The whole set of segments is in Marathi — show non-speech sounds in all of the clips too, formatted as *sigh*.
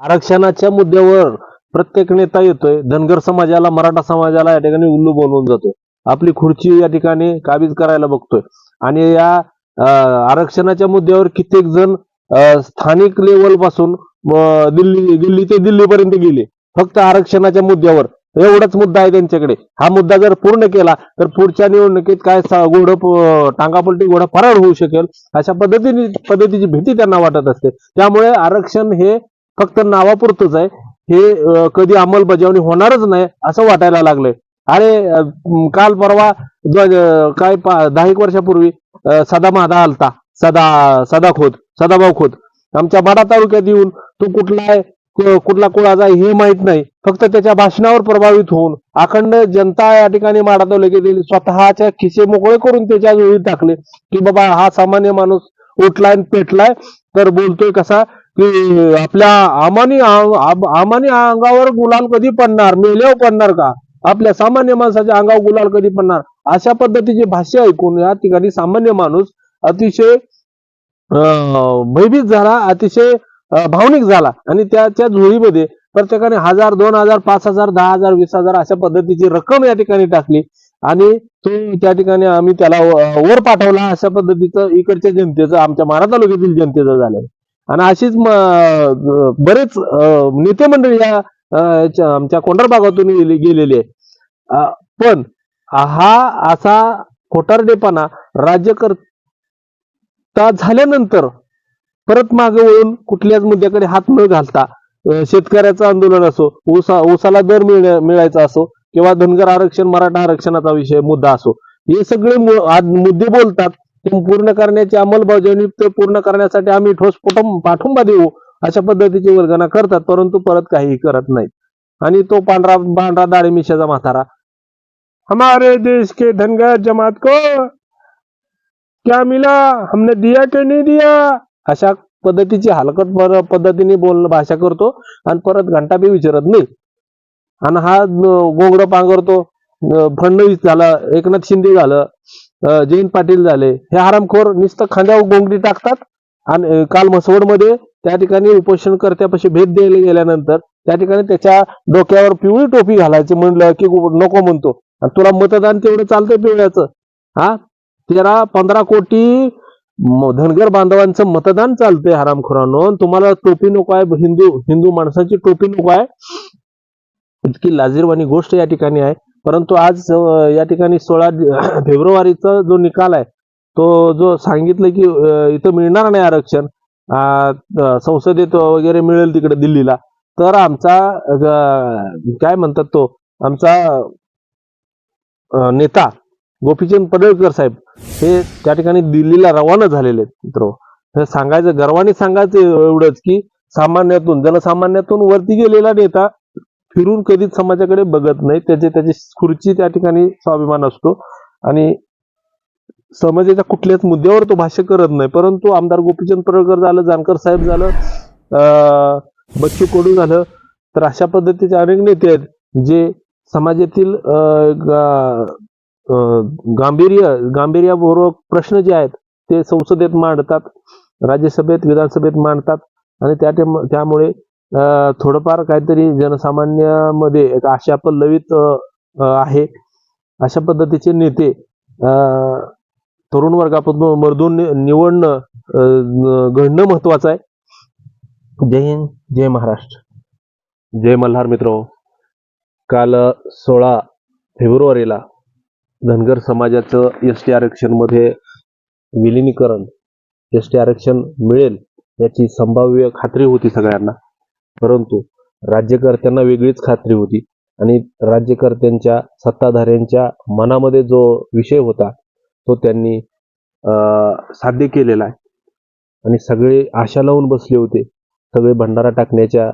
आरक्षणाच्या मुद्द्यावर प्रत्येक नेता येतोय. धनगर समाजाला मराठा समाजाला या ठिकाणी उल्लू बोलवून जातो आपली खुर्ची या ठिकाणी काबीज करायला बघतोय. आणि या आरक्षणाच्या मुद्द्यावर कित्येक जण स्थानिक लेवलपासून दिल्ली दिल्ली ते दिल्लीपर्यंत गेले. फक्त आरक्षणाच्या मुद्द्यावर. एवढाच मुद्दा आहे त्यांच्याकडे. हा मुद्दा जर पूर्ण केला तर पुढच्या निवडणुकीत काय सा- घोडं टांगापलटी घोडा फरार होऊ शकेल अशा पद्धतीने पद्धतीची भीती त्यांना वाटत असते. त्यामुळे आरक्षण हे फक्त नावापुरतच आहे. हे कधी अंमलबजावणी होणारच नाही असं वाटायला लागलंय. अरे काल परवा काय दहा एक वर्षापूर्वी सदा मादा आलता. सदा सदा खोत सदाभाऊ खोत. आमच्या माडा तालुक्यात येऊन तो कुठला आहे कुठला कुळाचा आहे हे माहीत नाही. फक्त त्याच्या भाषणावर प्रभावित होऊन अखंड जनता या ठिकाणी माडा तालुक्यात येईल स्वतःच्या खिसे मोकळे करून त्याच्या वेळी टाकले की बाबा हा सामान्य माणूस उठलाय आणि पेटलाय तर बोलतोय कसा की आपल्या आमानी आमानी अंगावर गुलाल कधी पडणार? मेल्यावर पडणार का? आपल्या सामान्य माणसाच्या अंगावर गुलाल कधी पडणार? अशा पद्धतीची भाष्य ऐकून या ठिकाणी सामान्य माणूस अतिशय भयभीत झाला अतिशय भावनिक झाला. आणि त्याच्या झोळीमध्ये प्रत्येकाने हजार दोन हजार पाच हजार दहा हजार वीस हजार अशा पद्धतीची रक्कम या ठिकाणी टाकली. आणि तो त्या ठिकाणी आम्ही त्याला वर पाठवला. अशा पद्धतीचं इकडच्या जनतेचं आमच्या मारा तालुक्यातील जनतेचं झालं आणि अशीच बरेच नेते मंडळी या आमच्या कोंढर भागातून गेले- गेलेले आहे पण हा असा खोटारडेपणा राज्यकर्ता झाल्यानंतर परत मागे वळून कुठल्याच मुद्द्याकडे हात न घालता शेतकऱ्याचं आंदोलन असो ऊसा ऊसाला दर मिळ- मिळायचा असो किंवा धनगर आरक्षण मराठा आरक्षणाचा विषय मुद्दा असो हे सगळे मुद्दे बोलतात पूर्ण करण्याची अंमलबजावणी ते पूर्ण करण्यासाठी आम्ही ठोस पोटम- पाठिंबा देऊ अशा पद्धतीची वर्गणा करतात परंतु परत काहीही करत नाही आणि तो पांढरा पांढरा दाढी मिशाचा म्हातारा. हमारे देश के धनगर जमात को क्या मिला? हमने दिया के नहीं दिया? अशा पद्धतीची हलकट पद्धतीने बोल भाषा करतो आणि परत घंटा बी विचारत नाही आणि हा गोंगड पांघरतो. फडणवीस झालं एकनाथ शिंदे झालं. जयंत पाटील झाले. हे हरामखोर नुसतं खांद्यावर गोंगडी टाकतात आणि काल म्हसवडमध्ये त्या ठिकाणी उपोषणकर्त्यापाशी भेट द्यायला गेल्यानंतर त्या ठिकाणी त्याच्या डोक्यावर पिवळी टोपी घालायची म्हणलं की नको म्हणतो. आणि तुला मतदान तेवढं चालतंय पिवळ्याचं. हा? तेरा पंधरा कोटी धनगर बांधवांचं मतदान चालतंय हरामखोरांनो तुम्हाला टोपी नको आहे हिंदू हिंदू माणसाची टोपी नको आहे. इतकी लाजीरवाणी गोष्ट या ठिकाणी आहे. परंतु आज या ठिकाणी सोळा *clears throat* फेब्रुवारीचा जो निकाल आहे तो जो सांगितलं की इथं मिळणार नाही आरक्षण संसदेत वगैरे मिळेल तिकडे दिल्लीला तर आमचा काय म्हणतात तो आमचा नेता गोपीचंद पडळकर साहेब हे त्या ठिकाणी दिल्लीला रवाना झालेले आहेत मित्र. हे सांगायचं गर्वाने सांगायचं एवढंच की सामान्यातून जनसामान्यातून वरती गेलेला नेता फिरून कधीच समाजाकडे बघत नाही. त्याचे त्याची खुर्ची त्या ठिकाणी स्वाभिमान असतो. आणि समाजाच्या कुठल्याच मुद्द्यावर तो भाष्य करत नाही. परंतु आमदार गोपीचंद पडळकर झालं जानकर साहेब झालं बच्चू कोडू झालं तर अशा पद्धतीचे अनेक नेते आहेत जे समाजातील गांभीर्य गांभीर्यापूर्वक प्रश्न जे आहेत ते संसदेत मांडतात राज्यसभेत विधानसभेत मांडतात आणि त्या त्यामुळे थोडंफार काहीतरी जनसामान्यामध्ये एक आशा पल्लवित आहे. अशा पद्धतीचे नेते अं, तरुण वर्गापासून मर्दून निवडणं घडणं महत्वाचं आहे. जय हिंद जय महाराष्ट्र. जय मल्हार मित्र. काल सोळा फेब्रुवारीला धनगर समाजाचं एस टी आरक्षणमध्ये विलिनीकरण एस टी आरक्षण मिळेल याची संभाव्य खात्री होती सगळ्यांना. परंतु राज्यकर्त्यांना वेगळीच खात्री होती. आणि राज्यकर्त्यांच्या सत्ताधाऱ्यांच्या मनामध्ये जो विषय होता तो त्यांनी साध्य केलेला आहे. आणि सगळे आशा लावून बसले होते. सगळे भंडारा टाकण्याच्या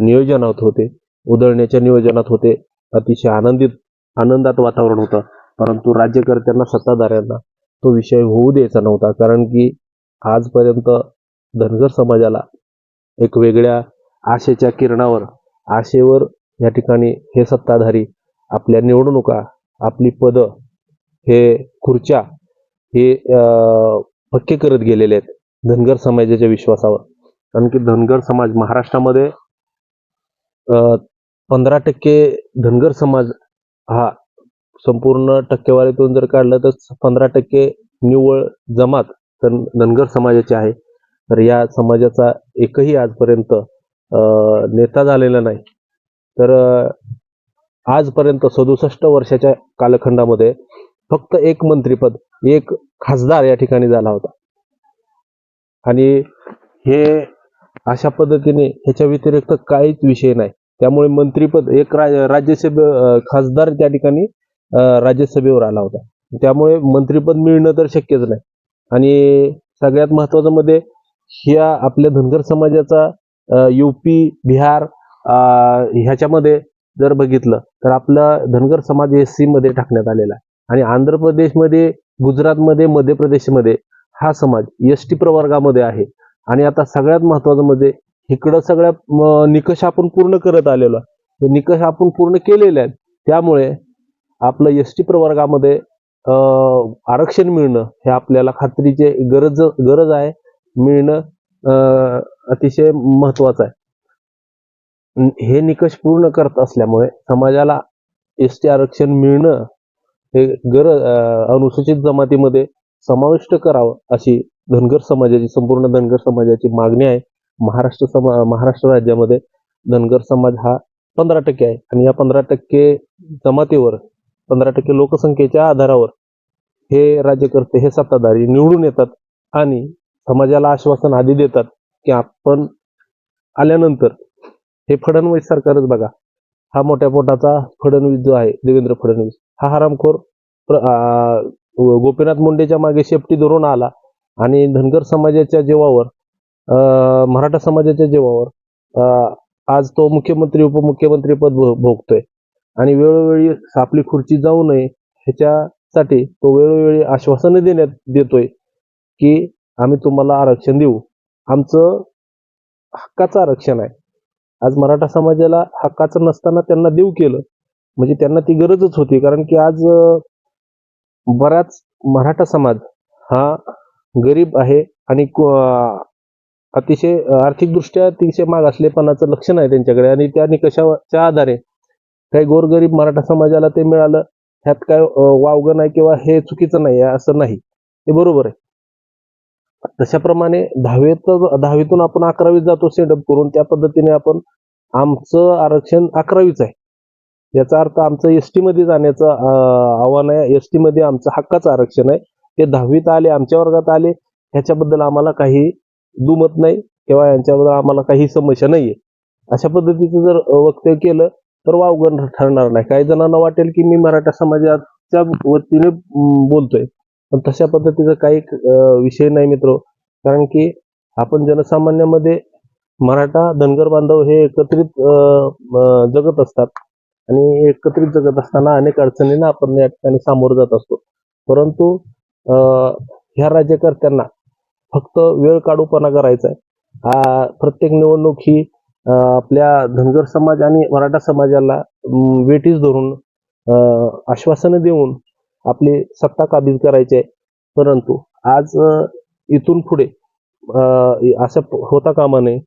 नियोजनात होते. उधळण्याच्या नियोजनात होते. अतिशय आनंदित आनंदात वातावरण होतं. परंतु राज्यकर्त्यांना सत्ताधाऱ्यांना तो विषय होऊ द्यायचा नव्हता. कारण की आजपर्यंत धनगर समाजाला एक वेगळ्या आशेच्या किरणावर आशेवर या ठिकाणी हे सत्ताधारी आपल्या निवडणुका आपली पदं हे खुर्च्या हे अं, पक्के करत गेलेले आहेत धनगर समाजाच्या विश्वासावर. कारण की धनगर समाज महाराष्ट्रामध्ये पंधरा टक्के धनगर समाज हा संपूर्ण टक्केवारीतून जर काढलं तर पंधरा टक्के निव्वळ जमात धन धनगर समाजाची आहे. तर या समाजाचा एकही आजपर्यंत नेता झालेला नाही. तर आजपर्यंत सदुसष्ट वर्षाच्या कालखंडामध्ये फक्त एक मंत्रीपद एक खासदार या ठिकाणी झाला होता. आणि हे अशा पद्धतीने ह्याच्या व्यतिरिक्त काहीच विषय नाही. त्यामुळे मंत्रीपद एक राज्यसभे खासदार त्या ठिकाणी राज्यसभेवर आला होता. त्यामुळे मंत्रीपद मिळणं तर शक्यच नाही. आणि सगळ्यात महत्वाचं मध्ये ह्या आपल्या धनगर समाजाचा यूपी बिहार ह्याच्यामध्ये जर बघितलं तर आपलं धनगर समाज एस सी मध्ये टाकण्यात आलेला आहे. आणि आंध्र प्रदेशमध्ये गुजरातमध्ये मध्य प्रदेशमध्ये हा समाज एस टी प्रवर्गामध्ये आहे. आणि आता सगळ्यात महत्वाचं म्हणजे इकडं सगळ्या निकष आपण पूर्ण करत आलेलो आहे. निकष आपण पूर्ण केलेले आहेत. त्यामुळे आपलं एस टी प्रवर्गामध्ये आरक्षण मिळणं हे आपल्याला खात्रीचे गरज गरज आहे. मिळणं अतिशय महत्वाचं आहे. हे निकष पूर्ण करत असल्यामुळे समाजाला एस टी आरक्षण मिळणं हे गरज अनुसूचित जमातीमध्ये समाविष्ट करावं अशी धनगर समाजाची संपूर्ण धनगर समाजाची मागणी आहे. महाराष्ट्र समा महाराष्ट्र राज्यामध्ये धनगर समाज हा पंधरा टक्के आहे आणि या पंधरा टक्के जमातीवर पंधरा टक्के लोकसंख्येच्या आधारावर हे राज्यकर्ते हे सत्ताधारी निवडून येतात आणि समाजाला आश्वासन आधी देतात की आपण आल्यानंतर हे फडणवीस सरकारच बघा. हा मोठ्या पोटाचा फडणवीस जो आहे देवेंद्र फडणवीस हा हरामखोर गोपीनाथ मुंडेच्या मागे शेपटी धरून आला आणि धनगर समाजाच्या जीवावर मराठा समाजाच्या जीवावर आज तो मुख्यमंत्री उपमुख्यमंत्री पद भो- भोगतोय. आणि वेळोवेळी आपली खुर्ची जाऊ नये ह्याच्यासाठी तो वेळोवेळी आश्वासन देण्यात देतोय की आम्ही तुम्हाला आरक्षण देऊ. आमचं हक्काचं आरक्षण आहे. आज मराठा समाजाला हक्काचं नसताना त्यांना देऊ केलं म्हणजे त्यांना ती गरजच होती. कारण की आज बराच मराठा समाज हा गरीब आहे आणि अतिशय आर्थिकदृष्ट्या अतिशय मागासलेपणाचं लक्षण आहे त्यांच्याकडे. आणि त्या निकषाच्या आधारे काही गोरगरीब मराठा समाजाला ते मिळालं. ह्यात काय वावगं नाही किंवा हे चुकीचं नाही आहे असं नाही. ते बरोबर आहे. तशाप्रमाणे दहावीत दहावीतून आपण अकरावीत जातो सेटअप करून. त्या पद्धतीने आपण आमचं आरक्षण अकरावीच आहे. याचा अर्थ आमचं एसमध्ये जाण्याचं आव्हान आहे. एसमध्ये आमचं हक्काचं आरक्षण आहे. ते दहावीत आले आमच्या वर्गात आले ह्याच्याबद्दल आम्हाला काही दुमत नाही किंवा यांच्याबद्दल आम्हाला काही समस्या नाहीये. अशा पद्धतीचं जर वक्तव्य केलं तर वावगण ठरणार नाही. काही जणांना वाटेल की मी मराठा समाजाच्या वतीने बोलतोय. पण तशा पद्धतीचा काही विषय नाही मित्र. कारण की आपण जनसामान्यामध्ये मराठा धनगर बांधव हे एकत्रित जगत असतात. आणि एकत्रित जगत असताना अनेक अडचणींना आपण या ठिकाणी सामोरं जात असतो. परंतु ह्या राज्यकर्त्यांना फक्त वेळ काढूपणा करायचा आहे. प्रत्येक निवडणूक ही आपल्या धनगर समाज आणि मराठा समाजाला वेटीस धरून आश्वासनं देऊन आपली सत्ता काबीज करायची आहे. परंतु आज इथून पुढे असं होता कामा नये.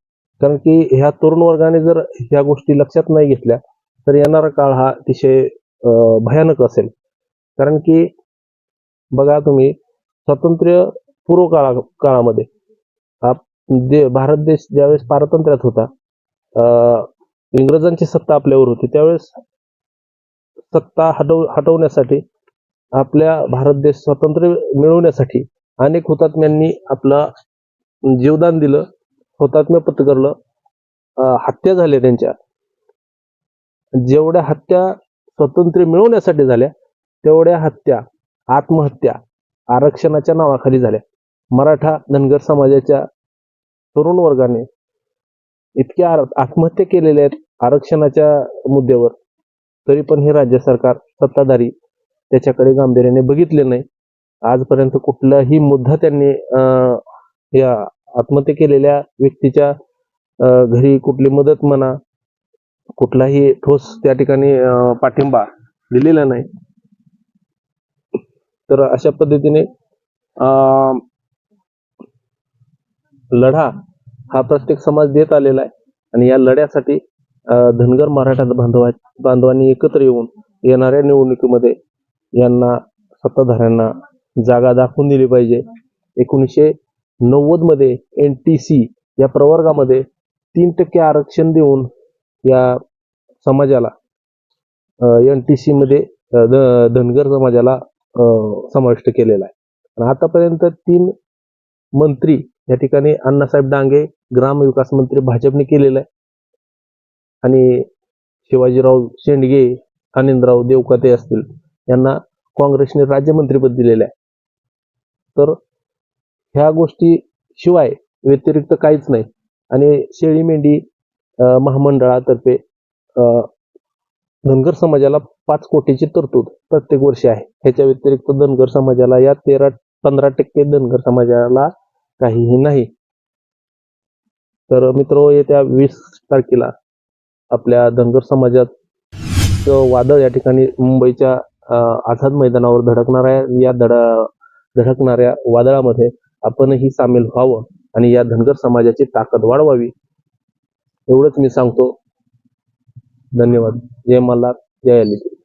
कारण की ह्या तरुण वर्गाने जर ह्या गोष्टी लक्षात नाही घेतल्या तर येणारा काळ हा अतिशय भयानक असेल. कारण की बघा तुम्ही स्वातंत्र्य पूर्व काळा काळामध्ये आप- भारत देश ज्यावेळेस पारतंत्र्यात होता इंग्रजांची सत्ता आपल्यावर होती त्यावेळेस सत्ता हटव हटवण्यासाठी आपल्या भारत देश स्वातंत्र्य मिळवण्यासाठी अनेक हुतात्म्यांनी आपला जीवदान दिलं हुतात्म्य पत्करलं हत्या झाल्या त्यांच्या. जेवढ्या हत्या स्वातंत्र्य मिळवण्यासाठी झाल्या तेवढ्या हत्या आत्महत्या आरक्षणाच्या नावाखाली झाल्या. मराठा धनगर समाजाच्या तरुण वर्गाने इतक्या आत्महत्या केलेल्या आहेत आरक्षणाच्या मुद्द्यावर तरी पण हे राज्य सरकार सत्ताधारी त्याच्याकडे गांभीर्याने बघितले नाही. आजपर्यंत कुठलाही मुद्दा त्यांनी अं, या आत्महत्या केलेल्या व्यक्तीच्या घरी कुठली मदत म्हणा कुठलाही ठोस त्या ठिकाणी पाठिंबा दिलेला नाही. तर अशा पद्धतीने अं, लढा हा प्रत्येक समाज देत आलेला आहे. आणि या लढ्यासाठी धनगर मराठा बांधवा बांधवांनी एकत्र येऊन येणाऱ्या निवडणुकीमध्ये यांना सत्ताधाऱ्यांना जागा दाखवून दिली पाहिजे. एकोणीसशे नव्वदमध्ये एन टी सी या प्रवर्गामध्ये तीन टक्के आरक्षण देऊन या समाजाला एन टी सी मध्ये धनगर समाजाला समाविष्ट केलेला आहे. आणि आतापर्यंत तीन मंत्री या ठिकाणी अण्णासाहेब डांगे ग्रामविकास मंत्री भाजपने केलेला आहे. आणि शिवाजीराव शेंडगे अनिंदराव देवकाते असतील. यांना काँग्रेसने राज्यमंत्रीपद दिलेलं आहे. तर ह्या गोष्टी शिवाय व्यतिरिक्त काहीच नाही. आणि शेळी मेंढी महामंडळातर्फे धनगर समाजाला पाच कोटीची तरतूद प्रत्येक वर्षी आहे. ह्याच्या व्यतिरिक्त धनगर समाजाला या तेरा पंधरा टक्के धनगर समाजाला काहीही नाही. तर मित्र येत्या वीस तारखेला आपल्या धनगर समाजात वादळ या ठिकाणी मुंबईच्या आझाद मैदानावर धडकणाऱ्या या धडा धडकणाऱ्या वादळामध्ये आपणही सामील व्हावं आणि या धनगर समाजाची ताकद वाढवावी एवढंच मी सांगतो. धन्यवाद. जय मल्हार जय अली